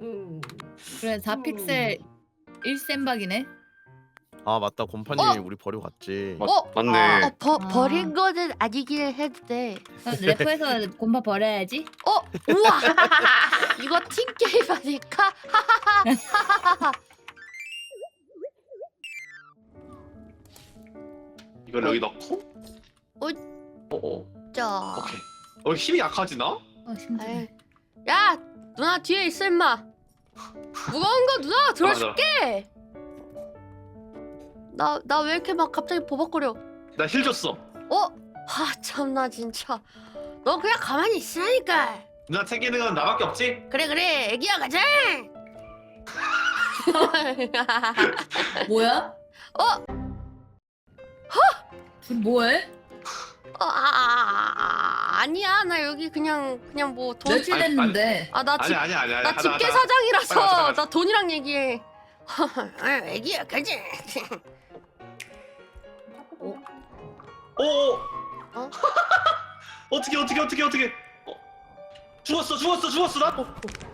음. 그래 4픽셀 1셈박이네. 아 맞다 곰파님이 우리 버리고 갔지. 맞, 어? 맞네. 어, 버, 아. 버린 거는 아니긴 해도 돼. 그럼 래퍼에서 곰파 버려야지. 어? 우와! 이거 팀 게임 아닐까? 이걸 여기 넣고. 어? 어, 어. 자. 오케이. 어 힘이 약하지 나? 어 심지어. 에이. 야! 누나 뒤에 있어 임마. 무거운 거 누나 들어줄게. 나 나 왜 이렇게 막 갑자기 버벅거려? 나 힐 줬어. 어? 아 참나 진짜. 너 그냥 가만히 있으라니까. 누나 챙기는 건 나밖에 없지? 그래 그래 애기야 가자. 뭐야? 어? 둘 뭐해? 어, 아, 아, 아, 아니야 나 여기 그냥 그냥 뭐 돈. 며칠 아니, 됐는데. 아 나 집 아니 아니 아니 아니. 나 하자, 집게 하자. 사장이라서. 나 돈이랑 얘기해. 아, 애기야 가자. 오. 어? 어떻게 어떻게 어떻게 어떻게? 어. 죽었어 죽었어 죽었어 나. 씨발.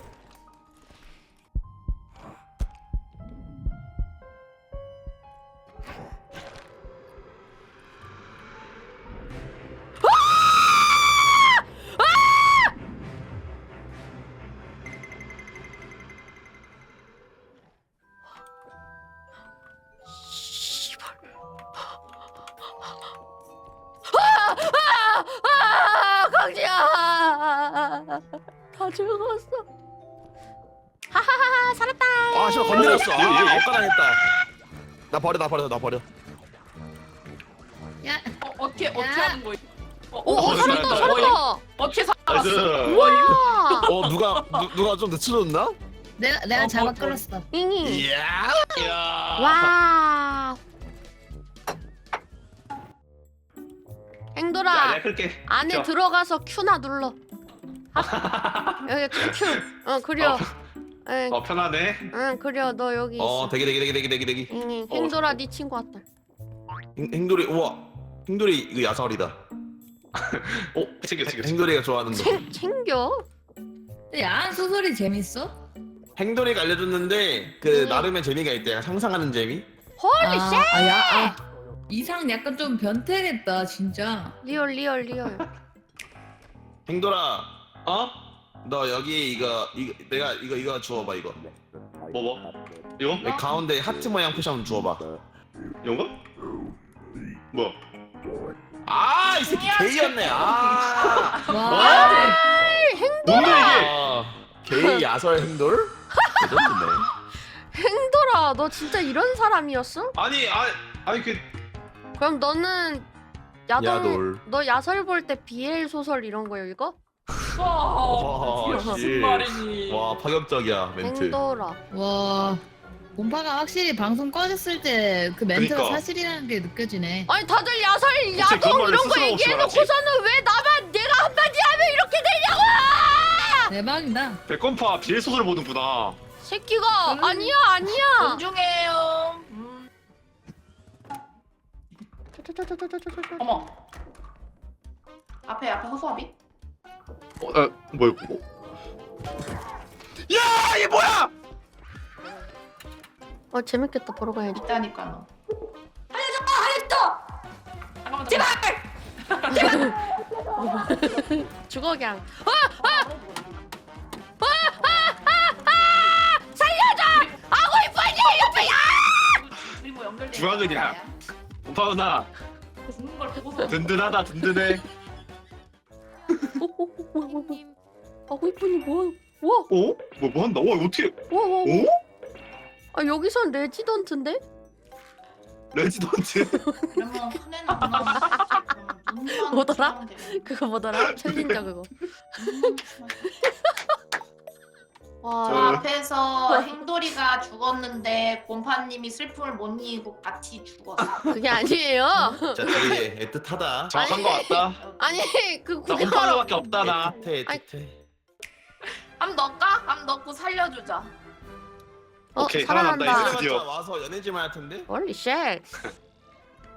나 버려 나 버려 나 버려. 야 어, 어떻게 어떻게 야. 하는 거야? 어, 오, 어, 어, 살았다 살았다. 어떻게 나이스. 살았어? 와. 어 누가 누, 누가 좀 늦춰줬나? 내가 내가 어, 잡아 어, 끌었어. 잉이. 이야. 이야. 와. 야, 행돌아 내가 끌게. 안에 자. 들어가서 Q나 눌러. 여기 Q. 어 그려. 응, 어 편하네. 응 그려. 너 여기 어 있어. 대기 대기 대기 대기 대기 대기. 어, 행돌아 네 친구 왔다. 행, 행돌이 우와. 행돌이 이거 야설이다. 어 챙겨 챙겨. 챙겨. 행돌이가 좋아하는 거. 챙 챙겨. 야한 소설이 재밌어? 행돌이가 알려줬는데 그 음. 나름의 재미가 있대. 상상하는 재미. 홀리 쉣. 아, 야, 아. 이상 약간 좀 변태겠다 진짜. 리얼 리얼 리얼. 행돌아, 어? 너 여기 이거 이거 내가 이거 이거 주워봐 이거. 뭐 뭐? 이거? 여기 가운데 하트 모양 표시 한번 주워봐. 이건가? 뭐? 아이 새끼 게이였네. 아. 와. 뭔데 이게? 아, 게이 야설 행돌? 레전드네. 행돌아 너 진짜 이런 사람이었어? 아니 아니 아니 그 그럼 너는 야동 야돌. 너 야설 볼 때 BL 소설 이런 거 읽어? 어, 와, 이게 무슨 씨. 말이니? 와 파격적이야 멘트. 행돌아. 와. 곰파가 확실히 방송 꺼졌을 때 그 멘트가 그러니까. 사실이라는 게 느껴지네. 아니 다들 야설 그런 야동 말을 이런 거 스스로 얘기해놓고서는 왜 나만 내가 한마디 하면 이렇게 되냐고! 대박이다. 백건파 비엘 소설 보는구나. 새끼가 음. 아니야 아니야. 존중해요. 음. 어머. 앞에 앞에 허수아비? 어, 아, 뭐야 그거? 야, 이게 뭐야? 어 재밌겠다 보러 가야지. 있다니까 너. 잠깐만 제발! 죽어 그냥. 그리고 연결돼. 중앙은이야. 오빠 누나 죽는 걸 보고서 든든하다 든든해. 아 호이쁜이 뭐? 와, 어? 뭐, 뭐 한다? 와, 어떻게? 와, 와, 와. 어? 아 여기선 레지던트인데? 레지던트. 그러면 큰애는 누나 뭐더라? 그거 뭐더라? 챌린저 그거. 저 와, 앞에서 행돌이가 죽었는데 곰파님이 슬픔을 못 이기고 같이 죽었어. 그게 아니에요. 자 되게 애틋하다. 정확한 거 같다. 아니 그 나 구경. 곰파로밖에 없다 나. 애틋해. 애틋해. 함 넣을까? 함 넣고 살려주자. 어 오케이, 살아난다, 살아난다. 이제. 드디어. 와서 연애질만 할 텐데. 홀리 쉣.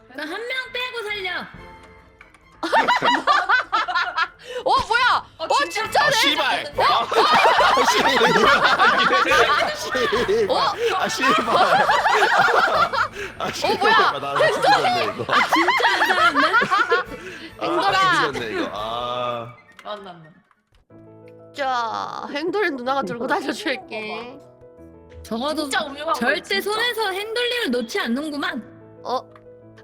한명 빼고 살려. 어 뭐야? 어, 어 진짜네. 아 씨발. 아, 씨. 어? 아 씨발. 아 씨발. 어, 뭐야? 나 뒤졌네 이거. 진짜 안 사는데? 행돌아. 아, 뒤졌네 이거. 아. 만났네. 자, 행돌이 누나가 들고 다녀줄게. 적어도 진짜 절대 손에서 핸들링을 놓지 않는구만. 어?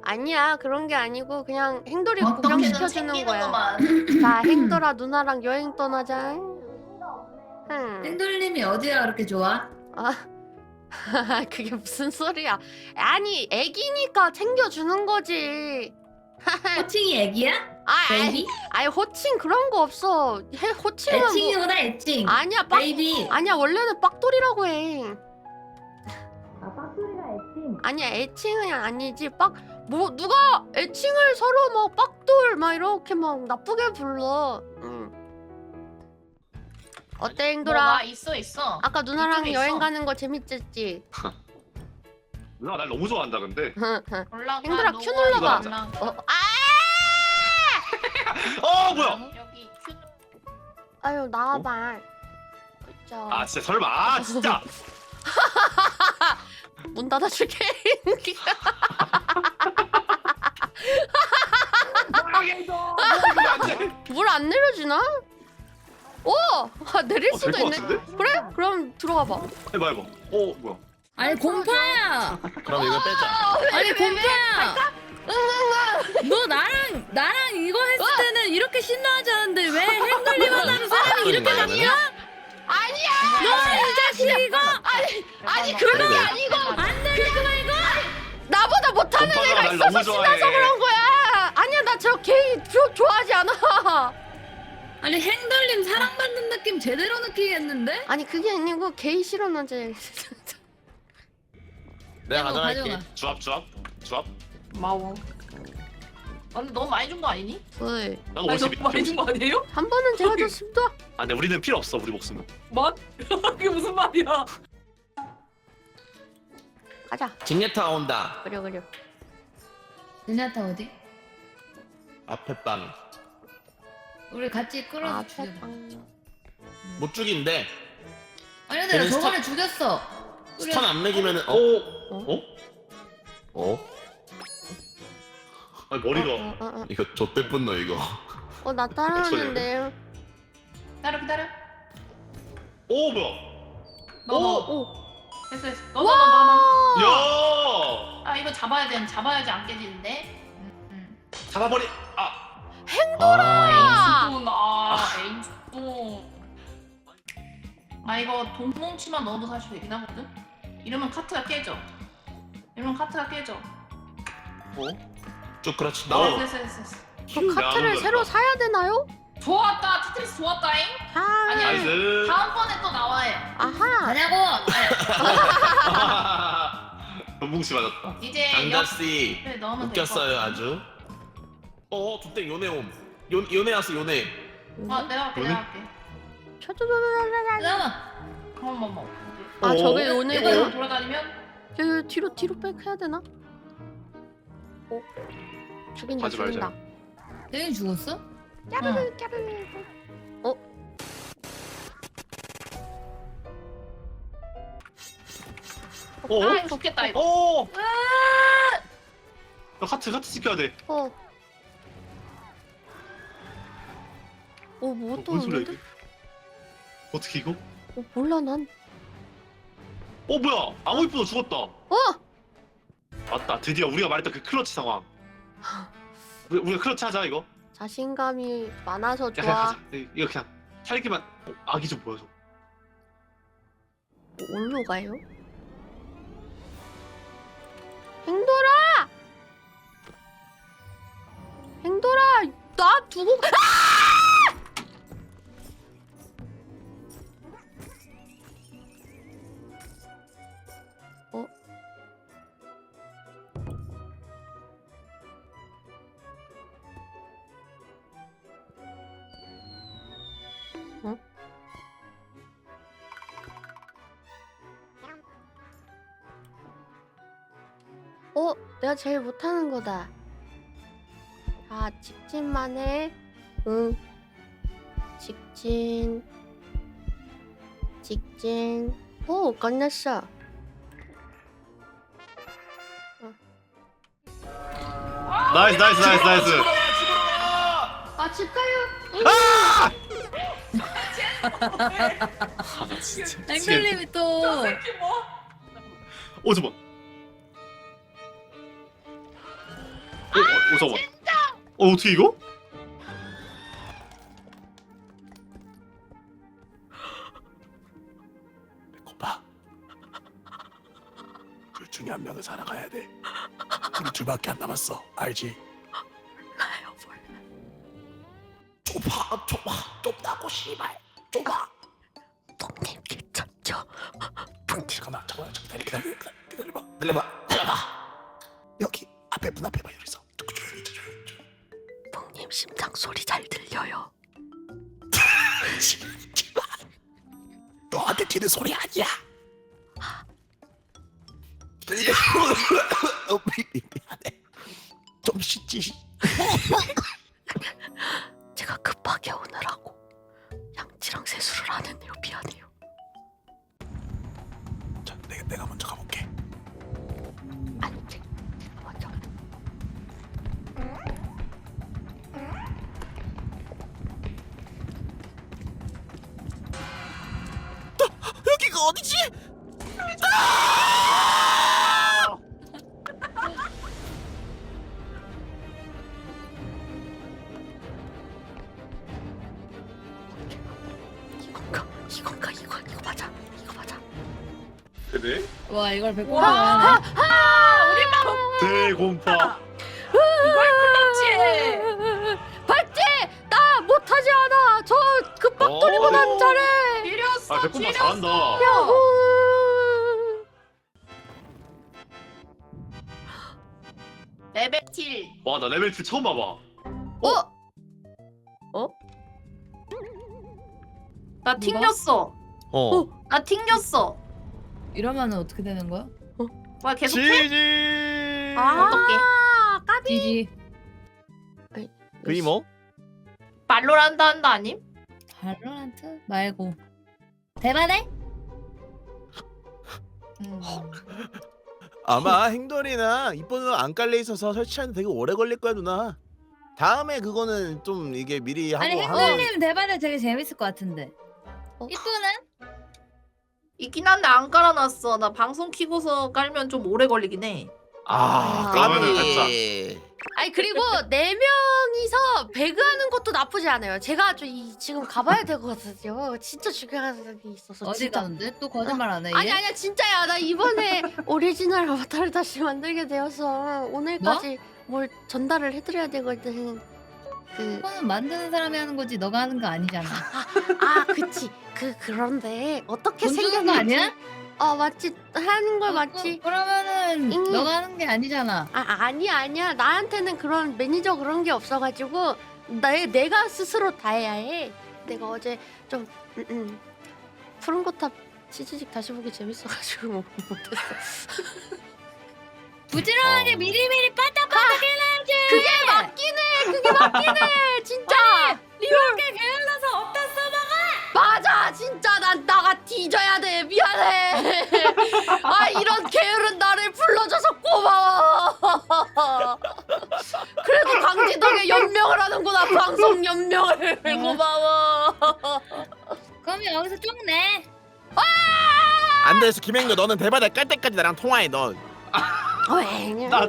아니야, 그런 게 아니고 그냥 행돌이 어떻게든 구경시켜주는 거야. 챙기는구만. 자, 행돌아 누나랑 여행 떠나자. 응. 핸들림이 어디가 그렇게 좋아? 아, 그게 무슨 소리야? 아니, 애기니까 챙겨주는 거지. 호칭이 애기야? 아, 아니, 베이비? 아니 호칭 그런 거 없어. 해, 호칭은 뭐... 애칭이구나 애칭. 아니야, 빡. 베이비. 아니야, 원래는 빡돌이라고 해. 아 빡소리가 애칭. 아니야, 애칭은 아니지. 빡, 뭐 누가 애칭을 서로 막 빡돌 막 이렇게 막 나쁘게 불러. 응. 어때, 행돌아? 뭐가 있어 있어. 아까 누나랑 이쪽에 여행 있어. 가는 거 재밌었지? 누나 날 너무 좋아한다 근데. 올라가. 행돌아, Q 눌러봐. 올라가. 어, 아! 어 뭐야? 여기 큐. 아유, 나와봐. 그쵸. 아 진짜 설마 아 진짜. 문 닫아줄게. 물 안 내려주나? 오! 아, 내릴 어, 수도 될것 있네. 같은데? 그래? 그럼 들어가 봐. 해봐 해봐. 어 뭐야? 아니 곰파야. 그럼 이거 빼자. 아니 곰파야. 너 나랑 나랑 이거 했을 때는 이렇게 신나하지 않은데 왜 핸들림 하다는 사람이 이렇게 바뀌어? 아니야! 너이 자식 이거 아니, 그런 게. 아니고! 안 거야 이거? 나보다 못하는 오빠가 애가 날 있어서 좋아해. 신나서 그런 거야! 아니야, 나 저 게이 조, 좋아하지 않아! 아니 핸들림 사랑받는 느낌 제대로 느끼겠는데? 아니, 그게 아니고 게이 싫어하지. 내가 이거 가져갈게. 가져가. 주압 주압 주압. 마워. 아, 근데 너무 많이 준 거 아니니? 왜? 나도 아니, 52. 너무 많이 준 거 아니에요? 한 번은 제가 줬습니다. 아 근데 우리는 필요 없어 우리 목숨은. 뭐? 그게 무슨 말이야? 가자. 징예타 온다. 그려, 그려. 제냐타 어디? 앞에 빵. 우리 같이 끌어서 아. 패빵. 못 죽인데 아니 근데 나 걔는 저번에 죽였어. 우리 스턴 안 매기면은 어? 어? 어? 어? 아니 머리가. 어, 어, 어. 이거 좆대 분노 이거. 어, 나 따라하는데. 기다려 기다려. 오 뭐야? 너 너. 오! 됐어 됐어. 너너 너 너. 너. 야아 이거 잡아야 돼. 잡아야지 안 깨지는데. 음, 음. 잡아버리. 아 아. 에이스돈 아 에이스돈. 아 이거 돈 뭉치만 넣어도 사실 되긴 하거든. 이러면 카트가 깨져. 이러면 카트가 깨져. 어? 쭉 그렇지. 어, 나와. 됐어 됐어 됐어. 그 카트를 새로 사야 되나요? 좋았다. 테트리스 좋았다잉. 아, 아니야. 나이스. 다음번에 또 나와요. 아하. 가냐고. 전뭉치 맞았다. 이제 장갑 씨 옆에 넣으면 될것 웃겼어요 같아. 아주. 어, 두땡 요네 옴. 요 요네 왔어 요네. 어 내려갈게 오늘? 내려갈게. 쳐줘줘줘줘줘. 잠깐만. 어머머. 아, 어? 저게 이거 오네고. 돌아다니면 저 뒤로 뒤로 백 해야 되나? 어? 죽인다 하지 말자. 죽인다. 대인 죽었어? 까르르 까르르. 어? 아 죽겠다 이거. 오. 야, 카트 카트 지켜야 돼. 어. 어, 뭐 어, 뭔 소리야 어떠는데? 이게? 어떻게 이거? 어, 몰라 난. 어 뭐야? 아모이프도 죽었다. 어! 맞다. 드디어 우리가 말했던 그 클러치 상황. 우리, 우리가 클러치 하자 이거. 자신감이 많아서 야, 그냥 좋아. 가자. 이- 이거 그냥 살기만. 어, 아기 좀 보여줘. 어, 어디로 가요? 행돌아! 행돌아! 나 두고 가- 아! 어? 어? 어, 내가 제일 못하는 거다. 자, 직진만 해. 응. 직진. 직진. 오 끝났어. 나이스 나이스 나이스 나이스. 아 집 가요. 아, 진짜. 앵글님이 또오 잠깐. 어, 어, 어 잠깐. 어 어떻게 이거? 배고파. 둘 중에 한 명은 살아가야 돼. 우리 둘밖에 안 남았어. 알지? 나요 몰라. 좁아, 좁아, 좁다고 씨발. 좁아. 동님 괜찮죠? 잠깐만, 잠깐만, 잠깐만 기다려, 기다려, 기다려봐, 기다려봐, 기다려봐. 여기 앞에 문 앞에 봐 여기서. 심장 소리 잘 들려요. 너한테 튀는 소리 아니야. 어, 미-. 좀 쉬지. 어디지? 이건가? 이건가? 이거 이거 맞아? 이거 맞아? 그래? 와 이걸 배꼽으하네 아 우리 방 대공파. 아 지렸어 잘한다. 레벨 7 와 나 레벨 2 처음 봐봐. 어? 나 튕겼어 어. 나 튕겼어 이러면은 어떻게 되는 거야? 와 계속 해? 지지. 아, 어떡해? 까비. 지지 그 이모? 발로란다 한다 아님? 발로란트 말고 대만해? 음. 아마 행돌이나 이뻐는 안 깔려 있어서 설치하는데 되게 오래 걸릴 거야 누나. 다음에 그거는 좀 이게 미리 하고 아니 하면 행돌님 대만해 되게 재밌을 것 같은데 어? 이쁘는? 있긴 한데 안 깔아놨어 나 방송 키고서 깔면 좀 오래 걸리긴 해 아, 아, 그러면은 까비. 아니 그리고 네 명이서 것도 나쁘지 않아요. 제가 좀 이, 지금 가봐야 되거든요. 진짜 중요한 게 있어서 어디 진짜. 가는데? 또 거짓말 안 해? 아니 얘? 아니야 진짜야 나 이번에 오리지널 아바타를 다시 만들게 되어서 오늘까지 뭘 전달을 해드려야 되거든. 그 그거는 만드는 사람이 하는 거지 너가 하는 거 아니잖아 아 그치 그 그런데 어떻게 돈 주는 생겼는지 거 아니야? 어 맞지 하는 걸 어, 맞지. 그, 그러면은 응. 너가 하는 게 아니잖아 아 아니야 아니야 나한테는 그런 매니저 그런 게 없어가지고 내 내가 스스로 다 해야 해. 내가 어제 좀 음, 음, 푸른 거탑 치즈직 다시 보기 재밌어가지고 못- 못했어. 부지런하게 미리미리 빠딱빠딱 해놔야지 그게 맞긴 해. 그게 맞긴 해. 진짜. 이렇게 게을러서 없다 써먹어 맞아 진짜 난 나가 뒤져야 돼 미안해. 아 이런 게으른 나를 불러줘서 고마워. 그래도 강지덕에 연명을 방송 연명을 고마워. 그럼 여기서 쪽내 안 돼서 김행도 너는 대바대 깔 때까지 나랑 통화해 너. 왜? 나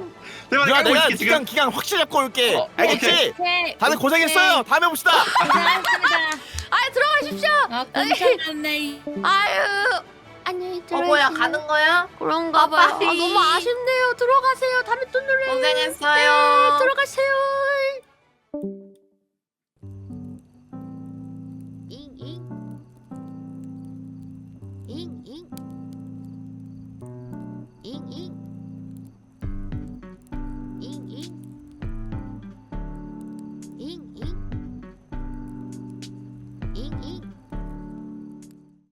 내가 깔고 내가 있을게 기간 지금. 기간 확실히 잡고 올게. 어, 알겠지? 오케이 다들 고생했어요. 다음에 봅시다. 고생하셨습니다 아 들어가십시오. 아 아유 안녕히 어 들어가세요. 뭐야 가는 거야? 그런가 봐요. 아, 빠빠이. 너무 아쉽네요. 들어가세요. 다음에 또 놀래요. 네, 고생했어요 들어가세요.